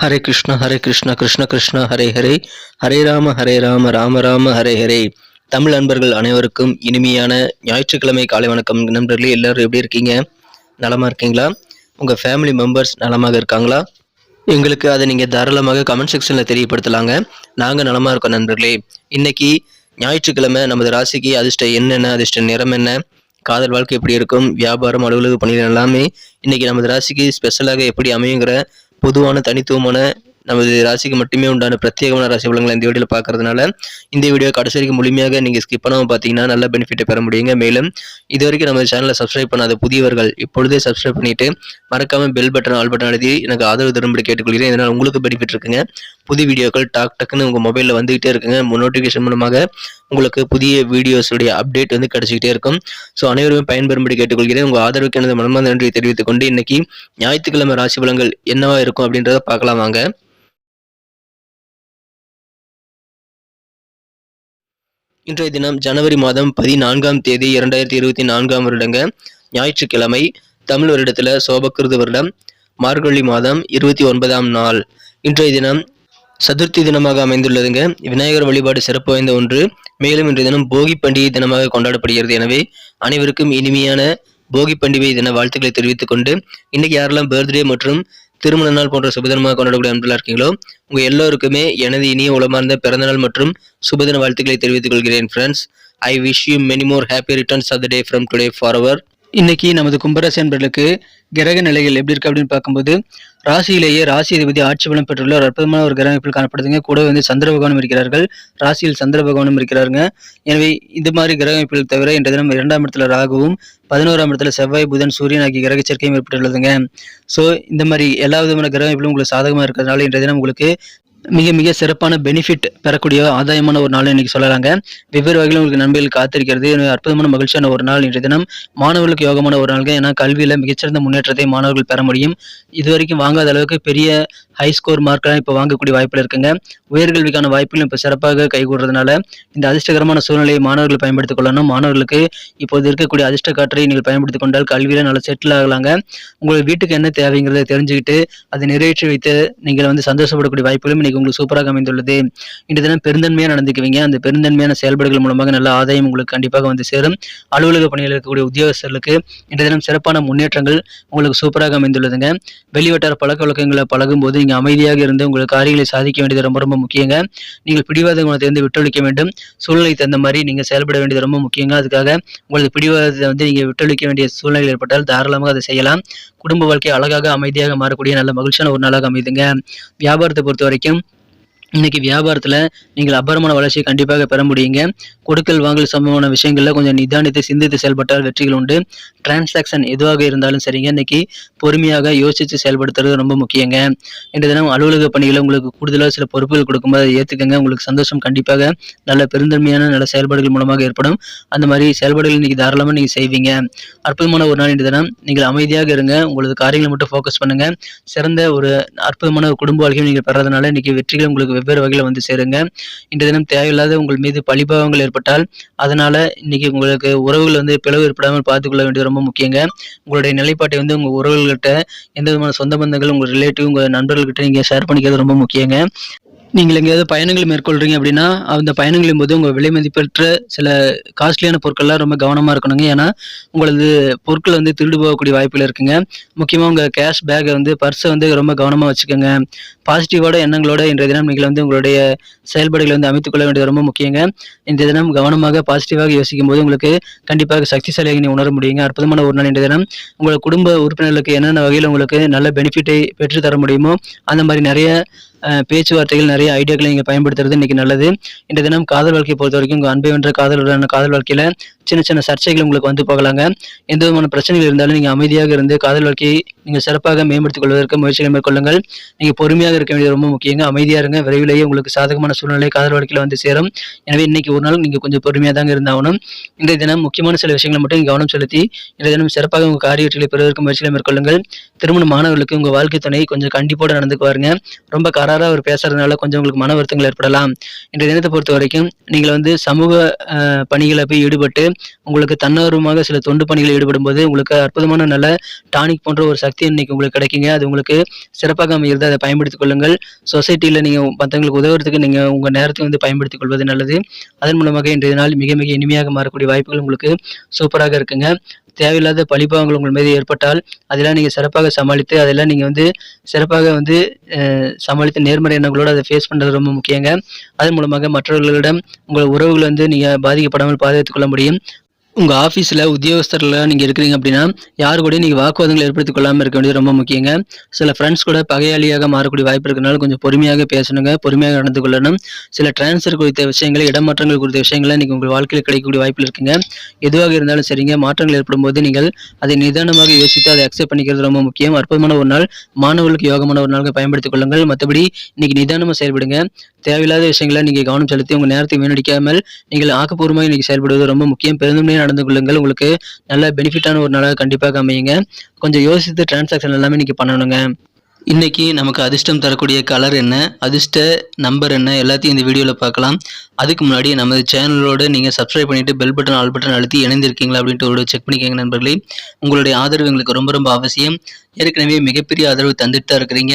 ஹரே கிருஷ்ண ஹரே கிருஷ்ண கிருஷ்ண கிருஷ்ண ஹரே ஹரே. ஹரே ராம ஹரே ராம ராம ராம ஹரே ஹரே. தமிழ் நண்பர்கள் அனைவருக்கும் இனிமையான ஞாயிற்றுக்கிழமை காலை வணக்கம். நண்பர்களே எல்லாரும் எப்படி இருக்கீங்க? நலமாக இருக்கீங்களா? உங்கள் ஃபேமிலி மெம்பர்ஸ் நலமாக இருக்காங்களா? எங்களுக்கு அதை நீங்கள் தாராளமாக கமெண்ட் செக்ஷனில் தெரியப்படுத்தலாங்க. நாங்கள் நலமாக இருக்கோம் நண்பர்களே. இன்னைக்கு ஞாயிற்றுக்கிழமை நமது ராசிக்கு அதிர்ஷ்டம் என்னென்ன அதிர்ஷ்ட நிறம் என்ன? காதல் வாழ்க்கை எப்படி இருக்கும்? வியாபாரம் அலுவலக பணிகள் எல்லாமே இன்னைக்கு நமது ராசிக்கு ஸ்பெஷலாக எப்படி அமையுங்கிற பொதுவான தனித்துவமான நமது ராசிக்கு மட்டுமே உண்டான பிரத்யேகமான ராசி பலங்களை இந்த வீடியோவில் பார்க்கறதுனால இந்த வீடியோ கடைசி வரைக்கும் முழுமையாக நீங்கள் ஸ்கிப் பண்ணாமல் பார்த்தீங்கன்னா நல்ல பெனிஃபிட்டை பெற முடியுங்க. மேலும் இது வரைக்கும் நம்ம சேனலை சப்ஸ்கிரைப் பண்ணாத புதியவர்கள் இப்பொழுதே சப்ஸ்கிரைப் பண்ணிட்டு மறக்காமல் பெல் பட்டன் ஆல் பட்டன் எழுதி எனக்கு ஆதரவு தரும்படி கேட்டுக்கொள்கிறேன். இதனால் உங்களுக்கு பெனிஃபிட் இருக்குங்க. புது வீடியோக்கள் டாக் டக்குன்னு உங்கள் மொபைலில் வந்துகிட்டே இருக்குங்க. நோட்டிஃபிகேஷன் மூலமாக உங்களுக்கு புதிய வீடியோஸுடைய அப்டேட் வந்து கிடைச்சிக்கிட்டே இருக்கும். ஸோ அனைவருமே பயன்பெறும்படி கேட்டுக்கொள்கிறேன். உங்கள் ஆதரவுக்கு எனது மனமார்ந்த நன்றியை தெரிவித்துக் கொண்டு இன்னைக்கு ஞாயிற்றுக்கிழமை ராசி பலங்கள் என்னவா இருக்கும் அப்படின்றத பார்க்கலாம் வாங்க. இன்றைய தினம் ஜனவரி மாதம் பதினான்காம் தேதி இரண்டாயிரத்தி இருபத்தி நான்காம் வருடங்க. ஞாயிற்றுக்கிழமை தமிழ் வருடத்தில் சோபக்கிருது வருடம் மார்கழி மாதம் இருபத்தி ஒன்பதாம் நாள். இன்றைய தினம் சதுர்த்தி தினமாக அமைந்துள்ளதுங்க. விநாயகர் வழிபாடு சிறப்பு வாய்ந்த ஒன்று. மேலும் இன்றைய தினம் போகி பண்டிகை தினமாக கொண்டாடப்படுகிறது. எனவே அனைவருக்கும் இனிமையான போகி பண்டிகை தின வாழ்த்துக்களை தெரிவித்துக் கொண்டு இன்னைக்கு யாரெல்லாம் பர்த்டே மற்றும் திருமண நாள் போன்ற சுபதினமாக கொண்டாடக்கூடிய அன்பெல்லாம் இருக்கீங்களோ உங்க எல்லோருக்குமே எனது இனிய உளமார்ந்த பிறந்தநாள் மற்றும் சுபதின வாழ்த்துக்களை தெரிவித்துக் கொள்கிறேன் friends I wish you many more happy returns of the day from today for our இன்னைக்கு நமது கும்பராசி அன்பர்களுக்கு கிரக நிலைகள் எப்படி இருக்கு அப்படின்னு பார்க்கும்போது ராசியிலேயே ராசி அதிபதி ஆட்சி பலம் பெற்றுள்ள ஒரு அற்புதமான ஒரு கிரக அமைப்பில் காணப்படுதுங்க. கூட வந்து சந்திர பகவானும் இருக்கிறார்கள். ராசியில் சந்திர பகவானும் இருக்கிறாருங்க. எனவே இந்த மாதிரி கிரக அமைப்புகள் தவிர இன்றைய தினம் இரண்டாம் இடத்துல ராகுவும் பதினோராம் இடத்துல செவ்வாய் புதன் சூரியன் ஆகிய கிரக சேர்க்கையும் ஏற்பட்டுள்ளதுங்க. ஸோ இந்த மாதிரி எல்லா விதமான கிரக அமைப்பிலும் உங்களுக்கு சாதகமாக இருக்கிறதுனால இன்றைய தினம் உங்களுக்கு மிக மிக சிறப்பான பெனிஃபிட் பெறக்கூடிய ஆதாயமான ஒரு நாள் இன்னைக்கு சொல்லலாங்க. வெவ்வேறு வகையில் உங்களுக்கு நண்பர்கள் காத்திருக்கிறது. அற்புதமான மகிழ்ச்சியான ஒரு நாள் இன்றைய தினம். மாணவர்களுக்கு யோகமான ஒரு நாள்கள் ஏன்னா கல்வியில மிகச்சிறந்த முன்னேற்றத்தை மாணவர்கள் பெற முடியும். இதுவரைக்கும் வாங்காத அளவுக்கு பெரிய ஹை ஸ்கோர் மார்க்கெல்லாம் இப்போ வாங்கக்கூடிய வாய்ப்புகள் இருக்குங்க. உயர்கல்விக்கான வாய்ப்புகளும் இப்போ சிறப்பாக கைகூடுறதுனால இந்த அதிர்ஷ்டகரமான சூழ்நிலையை மாணவர்கள் பயன்படுத்திக் கொள்ளணும். மாணவர்களுக்கு இப்போது இருக்கக்கூடிய அதிர்ஷ்ட காற்றை நீங்கள் பயன்படுத்திக் கொண்டால் கல்வியில நல்லா செட்டில் ஆகலாங்க. உங்கள் வீட்டுக்கு என்ன தேவைங்கிறத தெரிஞ்சுக்கிட்டு அதை நிறைவேற்றி வைத்து நீங்கள் வந்து சந்தோஷப்படக்கூடிய வாய்ப்புகளும் இன்னைக்கு உங்களுக்கு சூப்பராக அமைந்துள்ளது. இன்று தினம் பெருந்தன்மையாக நடந்துக்குவீங்க. அந்த பெருந்தன்மையான செயல்பாடுகள் மூலமாக நல்ல ஆதாயம் உங்களுக்கு கண்டிப்பாக வந்து சேரும். அலுவலக பணியில் இருக்கக்கூடிய உத்தியோகஸ்தர்களுக்கு இன்று தினம் சிறப்பான முன்னேற்றங்கள் உங்களுக்கு சூப்பராக அமைந்துள்ளதுங்க. வெளிவட்டார பழக்க வழக்கங்களை பழகும் போது நீங்கள் அமைதியாக இருந்து உங்கள் காரியங்களை சாதிக்க வேண்டியது ரொம்ப ரொம்ப முக்கியங்க. நீங்கள் பிடிவாத குணத்திலிருந்து வந்து விட்டொழிக்க வேண்டும். சூழ்நிலை தகுந்த மாதிரி நீங்கள் செயல்பட வேண்டியது ரொம்ப முக்கியங்க. அதுக்காக உங்களது பிடிவாதத்தை வந்து நீங்கள் விட்டொழிக்க வேண்டிய சூழ்நிலை ஏற்பட்டால் தாராளமாக அதை செய்யலாம். குடும்ப வாழ்க்கை அழகாக அமைதியாக மாறக்கூடிய நல்ல மகிழ்ச்சியான ஒரு நாளாக அமைதுங்க. வியாபாரத்தை பொறுத்த வரைக்கும் இன்னைக்கு வியாபாரத்தில் நீங்கள் அபரமான வளர்ச்சியை கண்டிப்பாக பெற முடியுங்க. கொடுக்கல் வாங்கல் சம்பந்தமான விஷயங்களில் கொஞ்சம் நிதானித்து சிந்தித்து செயல்பட்டால் வெற்றிகள் உண்டு. டிரான்சாக்ஷன் எதுவாக இருந்தாலும் சரிங்க. இன்னைக்கு பொறுமையாக யோசித்து செயல்படுத்துறது ரொம்ப முக்கியங்க. இன்றைய தினம் அலுவலக பணிகளை உங்களுக்கு கூடுதலாக சில பொறுப்புகள் கொடுக்கும்போது அதை ஏற்றுக்கங்க உங்களுக்கு சந்தோஷம் கண்டிப்பாக நல்ல பெருந்தன்மையான நல்ல செயல்பாடுகள் மூலமாக ஏற்படும். அந்த மாதிரி செயல்பாடுகள் இன்னைக்கு தாராளமாக நீங்கள் செய்வீங்க. அற்புதமான ஒரு நாள் இன்றைய தினம். நீங்கள் அமைதியாக இருங்க. உங்களது காரியங்களை மட்டும் ஃபோக்கஸ் பண்ணுங்க. சிறந்த ஒரு அற்புதமான ஒரு குடும்ப வாழ்க்கையை நீங்கள் பெறதுனால இன்னைக்கு வெற்றிகள் உங்களுக்கு வெவ்வேறு வகையில் வந்து சேருங்க. இன்றைய தினம் தேவையில்லாத உங்கள் மீது பழிபாவங்கள் ஏற்பட்டால் அதனால இன்னைக்கு உங்களுக்கு உறவுகள் வந்து பிளவு ஏற்படாமல் பார்த்துக்கொள்ள வேண்டியது ரொம்ப முக்கியங்க. உங்களுடைய நிலைப்பாட்டை வந்து உங்கள் உறவுகள்கிட்ட எந்த விதமான சொந்த பந்தங்கள் உங்கள் ரிலேட்டிவ் உங்கள் நண்பர்கள்கிட்ட நீங்கள் ஷேர் பண்ணிக்கிறது ரொம்ப முக்கியங்க. நீங்கள் எங்கேயாவது பயணங்கள் மேற்கொள்கிறீங்க அப்படின்னா அந்த பயணங்களின் போது உங்கள் விலை மதிப்பற்ற சில காஸ்ட்லியான பொருட்கள்லாம் ரொம்ப கவனமாக இருக்கணுங்க. ஏன்னா உங்களது பொருட்கள் வந்து திருடு போகக்கூடிய வாய்ப்புகள் இருக்குங்க. முக்கியமாக உங்கள் கேஷ் பேக்கை வந்து பர்ஸை வந்து ரொம்ப கவனமாக வச்சுக்கோங்க. பாசிட்டிவோட எண்ணங்களோட இன்றைய தினம் நீங்கள் வந்து உங்களுடைய செயல்பாடுகளை வந்து அமைத்துக்கொள்ள வேண்டியது ரொம்ப முக்கியங்க. இந்த தினம் கவனமாக பாசிட்டிவாக யோசிக்கும் போது உங்களுக்கு கண்டிப்பாக சக்திசாலியாக நீ உணர முடியுங்க. அற்புதமான ஒரு நாள் இன்றைய தினம். உங்கள் குடும்ப உறுப்பினர்களுக்கு என்னென்ன வகையில் உங்களுக்கு நல்ல பெனிஃபிட்டை பெற்று தர முடியுமோ அந்த மாதிரி நிறைய பேச்சுவார்த்தைகள் நிறைய ஐடியாக்களை நீங்கள் பயன்படுத்துறது இன்னைக்கு நல்லது. இந்த தினம் காதல் வாழ்க்கையை பொறுத்த வரைக்கும் உங்கள் அன்பை வென்ற காதலுடனான காதல் வாழ்க்கையில் சின்ன சின்ன சர்ச்சைகள் உங்களுக்கு வந்து போகலாங்க. எந்த விதமான பிரச்சனைகள் இருந்தாலும் நீங்கள் அமைதியாக இருந்து காதல் வாழ்க்கையை நீங்கள் சிறப்பாக மேம்படுத்திக் கொள்வதற்கு முயற்சிகளை மேற்கொள்ளுங்கள். நீங்கள் பொறுமையாக இருக்க வேண்டியது ரொம்ப முக்கியங்க. அமைதியாக இருங்க. விரைவிலேயே உங்களுக்கு சாதகமான சூழ்நிலை காதல் வாழ்க்கையில் வந்து சேரும். எனவே இன்னைக்கு ஒரு நாள் நீங்கள் கொஞ்சம் பொறுமையாக தாங்க இருந்தாகணும். இந்த தினம் முக்கியமான சில விஷயங்களை மட்டும் கவனம் செலுத்தி இந்த தினம் சிறப்பாக உங்கள் காரியவற்றிகளை பெறுவதற்கு முயற்சிகளை மேற்கொள்ளுங்கள். திருமண மாணவர்களுக்கு உங்கள் வாழ்க்கை துணை கொஞ்சம் கண்டிப்போடு நடந்துக்குவாருங்க. ரொம்ப கராராக அவர் பேசுறதுனால கொஞ்சம் உங்களுக்கு மன வருத்தங்கள் ஏற்படலாம். இன்றைய தினத்தை பொறுத்த வரைக்கும் நீங்கள் வந்து சமூக பணிகளை போய் ஈடுபட்டு உங்களுக்கு தன்னார்வமாக சில தொண்டு பணிகளில் ஈடுபடும் போது உங்களுக்கு அற்புதமான நல்ல டானிக் போன்ற ஒரு சக்தி சக்தி இன்னைக்கு உங்களுக்கு கிடைக்குங்க. அது உங்களுக்கு சிறப்பாக அமைகிறது. அதை பயன்படுத்திக் கொள்ளுங்கள். சொசைட்டியில் நீங்கள் மற்றவங்களுக்கு உதவுறதுக்கு நீங்கள் உங்கள் நேரத்தை வந்து பயன்படுத்திக் கொள்வது நல்லது. அதன் மூலமாக இன்றைய நாள் மிக மிக இனிமையாக மாறக்கூடிய வாய்ப்புகள் உங்களுக்கு சூப்பராக இருக்குங்க. தேவையில்லாத பழிபாவங்கள் உங்கள் மீது ஏற்பட்டால் அதெல்லாம் நீங்கள் சிறப்பாக சமாளித்து அதெல்லாம் நீங்கள் வந்து சிறப்பாக வந்து சமாளித்து நேர்மறை எண்ணங்களோடு அதை ஃபேஸ் பண்ணுறது ரொம்ப முக்கியங்க. அதன் மூலமாக மற்றவர்களிடம் உங்கள் உறவுகள் வந்து நீங்கள் பாதிக்கப்படாமல் பாதுகாத்துக் கொள்ள முடியும். உங்கள் ஆஃபீஸில் உத்தியோகஸ்தர்களாக நீங்கள் இருக்கிறீங்க அப்படின்னா யார் கூட நீங்கள் வாக்குவாதங்கள் ஏற்படுத்திக் கொள்ளாமல் இருக்க வேண்டியது ரொம்ப முக்கியங்க. சில ஃப்ரெண்ட்ஸ் கூட பகையாளியாக மாறக்கூடிய வாய்ப்பு இருக்கனால கொஞ்சம் பொறுமையாக பேசணுங்க பொறுமையாக நடந்து கொள்ளணும். சில டிரான்ஸ்ஃபர் குறித்த விஷயங்கள் இடமாற்றங்கள் குறித்த விஷயங்கள நீங்கள் உங்கள் வாழ்க்கையில் கிடைக்கக்கூடிய வாய்ப்பு இருக்குங்க. எதுவாக இருந்தாலும் சரிங்க மாற்றங்கள் ஏற்படும் போது நீங்கள் அதை நிதானமாக யோசித்து அதை அக்செப்ட் பண்ணிக்கிறது ரொம்ப முக்கியம். அற்புதமான ஒரு நாள். மாணவர்களுக்கு யோகமான ஒரு நாளுக்கு பயன்படுத்திக் கொள்ளுங்கள். மற்றபடி இன்னைக்கு நிதானமாக செயல்படுங்க. தேவையில்லாத விஷயங்களை நீங்கள் கவனம் செலுத்தி உங்கள் நேரத்தை வீணடிக்காமல் நீங்கள் ஆக்கப்பூர்வமாக இன்னைக்கு செயல்படுவது ரொம்ப முக்கியம். பெருந்தன்மையாக நடந்து கொள்ளுங்கள். உங்களுக்கு நல்ல பெனிஃபிட்டான ஒரு நாளாக கண்டிப்பாக அமையுங்க. கொஞ்சம் யோசித்து டிரான்சாக்ஷன் எல்லாமே இன்னைக்கு பண்ணணுங்க. இன்னைக்கு நமக்கு அதிர்ஷ்டம் தரக்கூடிய கலர் என்ன? அதிர்ஷ்ட நம்பர் என்ன? எல்லாத்தையும் இந்த வீடியோவில் பார்க்கலாம். அதுக்கு முன்னாடி நமது சேனலோடு நீங்கள் சப்ஸ்கிரைப் பண்ணிட்டு பெல் பட்டன் ஆல் பட்டன் அழுத்தி இணைந்திருக்கீங்களா அப்படின்ட்டு ஒரு செக் பண்ணிக்கோங்க நண்பர்களே. உங்களுடைய ஆதரவு எங்களுக்கு ரொம்ப ரொம்ப அவசியம். ஏற்கனவே மிகப்பெரிய ஆதரவு தந்துட்டு தான் இருக்கிறீங்க.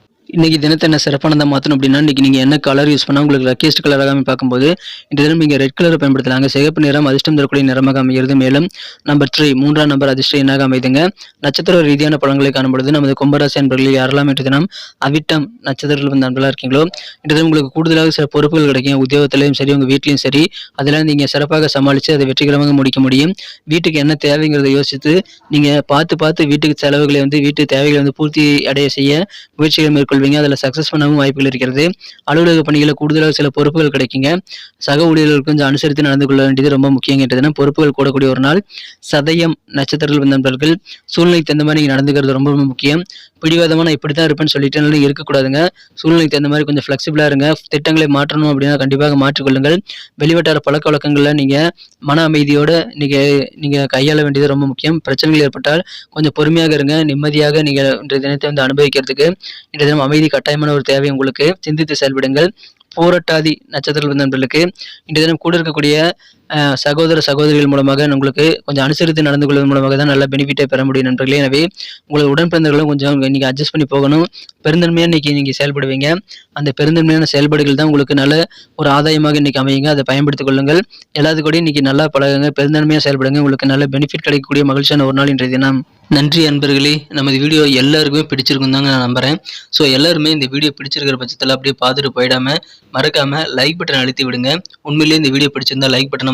இன்றைக்கி தினத்தை என்ன சிறப்பானதாக மாற்றணும் அப்படின்னா இன்னைக்கு நீங்கள் என்ன கலர் யூஸ் பண்ணால் உங்களுக்கு லக்கியஸ்ட் கலராக பார்க்கும்போது இந்த தினம் நீங்கள் ரெட் கலரை பயன்படுத்தலாங்க. சிகப்பு நிறம் அதிர்ஷ்டம் தரக்கூடிய நிறமாக அமைகிறது. மேலும் நம்பர் த்ரீ மூன்றாம் நம்பர் அதிர்ஷ்டம் என்னாக அமைதுங்க. நட்சத்திர ரீதியான பழங்களை காணும்பொழுது நமது கும்பராசி அன்பர்களில் யாரெல்லாம் இன்று தினம் அவிட்டம் நட்சத்திரத்தில் வந்து நண்பர்களாக இருக்கீங்களோ இன்று தினம் உங்களுக்கு கூடுதலாக சில பொறுப்புகள் கிடைக்கும். உத்தியோகத்திலையும் சரி உங்கள் வீட்லையும் சரி அதெல்லாம் நீங்கள் சிறப்பாக சமாளித்து அதை வெற்றிகரமாக முடிக்க முடியும். வீட்டுக்கு என்ன தேவைங்கிறத யோசித்து நீங்கள் பார்த்து பார்த்து வீட்டுக்கு செலவுகளை வந்து வீட்டு தேவைகளை வந்து பூர்த்தி அடைய செய்ய முயற்சிகள் மேற்கொள்வீங்க அதில் சக்ஸஸ் பண்ணவும் வாய்ப்புகள் இருக்கிறது. அலுவலக பணிகளில் கூடுதலாக சில பொறுப்புகள் கிடைக்குங்க. சக ஊழியர்களுக்கு கொஞ்சம் அனுசரித்து நடந்து கொள்ள வேண்டியது ரொம்ப முக்கியம் கேட்டதுன்னா பொறுப்புகள் கூடக்கூடிய ஒரு நாள். சதயம் நட்சத்திரங்கள் வந்த நண்பர்கள் சூழ்நிலைக்கு தகுந்த மாதிரி நீங்க நடந்துக்கிறது ரொம்ப ரொம்ப முக்கியம். பிடிவாதமாக நான் இப்படி தான் இருப்பேன்னு சொல்லிட்டு இருக்கக்கூடாதுங்க. சூழ்நிலைக்கு தகுந்த மாதிரி கொஞ்சம் ஃப்ளெக்சிபிளாக இருங்க. திட்டங்களை மாற்றணும் அப்படின்னா கண்டிப்பாக மாற்றிக்கொள்ளுங்கள். வெளிவட்டார பழக்க வழக்கங்களில் நீங்கள் மன அமைதியோட நீங்கள் நீங்கள் கையாள வேண்டியது ரொம்ப முக்கியம். பிரச்சனைகள் ஏற்பட்டால் கொஞ்சம் பொறுமையாக இருங்க. நிம்மதியாக நீங்கள் இன்றைய தினத்தை வந்து அனுபவிக்கிறதுக்கு. இன்றைய தினம் அமைதி கட்டாயமான ஒரு தேவை உங்களுக்கு. சிந்தித்து செயல்படுங்கள். போராட்டாதி நட்சத்திர நண்பர்களுக்கு இன்றைய தினம் கூட இருக்கக்கூடிய சகோதர சகோதரிகள் மூலமாக உங்களுக்கு கொஞ்சம் அனுசரித்து நடந்து கொள்வதன் மூலமாக தான் நல்ல பெனிஃபிட்டை பெற முடியும் நண்பர்களே. எனவே உங்களது உடன் பிறந்தவர்களும் கொஞ்சம் இன்னைக்கு அட்ஜஸ்ட் பண்ணி போகணும். பெருந்தன்மையாக இன்னைக்கு நீங்கள் செயல்படுவீங்க. அந்த பெருந்தன்மையான செயல்பாடுகள் தான் உங்களுக்கு நல்ல ஒரு ஆதாயமாக இன்னைக்கு அமையுங்க. அதை பயன்படுத்திக் கொள்ளுங்கள். எல்லாத்து கூட இன்னைக்கு நல்லா பழகுங்க. பெருந்தன்மையாக செயல்படுங்க. உங்களுக்கு நல்ல பெனிஃபிட் கிடைக்கக்கூடிய மகிழ்ச்சியான ஒரு நாள் இன்றைய தினம். நன்றி அன்பர்களே. நமது வீடியோ எல்லாருக்குமே பிடிச்சிருக்கும் தாங்க நான் நம்புறேன். ஸோ எல்லாருமே இந்த வீடியோ பிடிச்சிருக்கிற பட்சத்தில் அப்படியே பார்த்துட்டு போயிடாம மறக்காமல் லைக் பட்டன் அழுத்தி விடுங்க. உண்மையிலேயே இந்த வீடியோ பிடிச்சிருந்தா லைக் பட்டனை